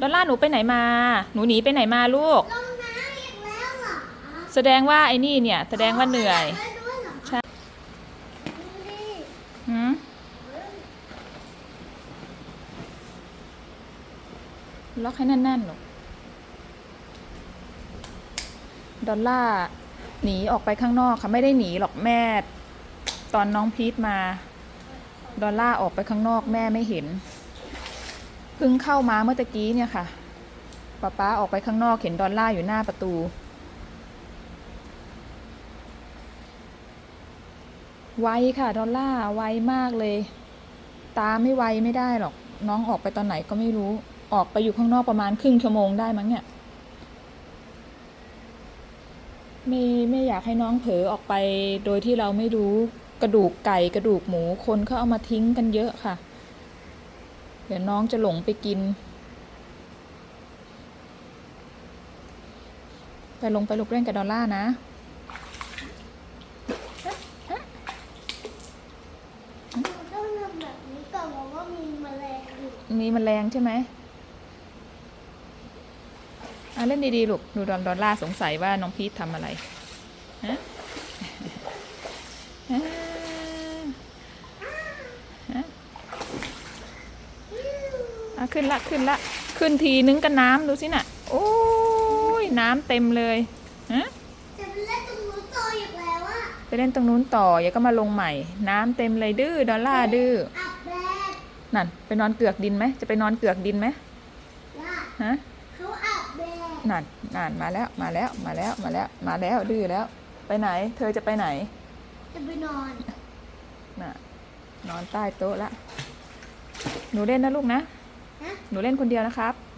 ดอลล่าหนูไปไหนมา หนูหนีไปไหนมาลูก ลงน้ำอีกแล้วเหรอแสดงว่าไอ้นี่เนี่ย แสดงว่าเหนื่อยได้ด้วยเหรอใช่ดูดิหืมล็อกให้แน่นๆลูกดอลล่าหนีออกไปข้างนอกค่ะ ไม่ได้หนีหรอกแม่ ตอนน้องพีทมา ดอลล่าออกไปข้างนอกแม่ไม่เห็นเพิ่งเข้ามาเมื่อตะกี้เนี่ยค่ะป๊าป๊าออกไปข้างนอกเห็นดอลล่าอยู่หน้าประตู ไวค่ะ ดอลล่าไวมากเลย ตาไม่ไวไม่ได้หรอก น้องออกไปตอนไหนก็ไม่รู้ ออกไปอยู่ข้างนอกประมาณครึ่งชั่วโมงได้มั้งเนี่ย ไม่ไม่อยากให้น้องเผลอออกไปโดยที่เราไม่รู้กระดูกไก่กระดูกหมูคนเขาเอามาทิ้งกันเยอะค่ะ ดี๋ยวน้องจะหลงไปกิน ไปลงไปลูกเล่นกับดอลล่านะหนูต้องทำแบบนี้ก่อนเพราะว่ามีแมลงอยู่ มีแมลงใช่ไหมอะเล่นดีๆลูก ดูดอนดอลล่าสงสัยว่าน้องพีททำอะไร ฮะ ฮะฮะ อะขึ้นละขึ้นละ ขึ้นทีนึงกับน้ำดูสิน่ะ โอ้ยน้ำเต็มเลยฮะจะไปเล่นตรงนู้นต่ออีกแล้วอะไปเล่นตรงนู้นต่ออย่าก็มาลงใหม่ น้ำเต็มเลยดื้อดอลล่าดื้ออาบแดดนั่นไปนอนเกือกดินไหมจะไปนอนเกือกดินไหมว่าฮะเขาอาบแดดนั่นนั่นมาแล้วมาแล้วมาแล้วมาแล้วมาแล้วดื้อแล้ว ไปไหน เธอจะไปไหนจะไปนอนน่ะนอนใต้โต๊ะละหนูเล่นนะลูกนะฮะ หนูเล่นคนเดียวนะครับ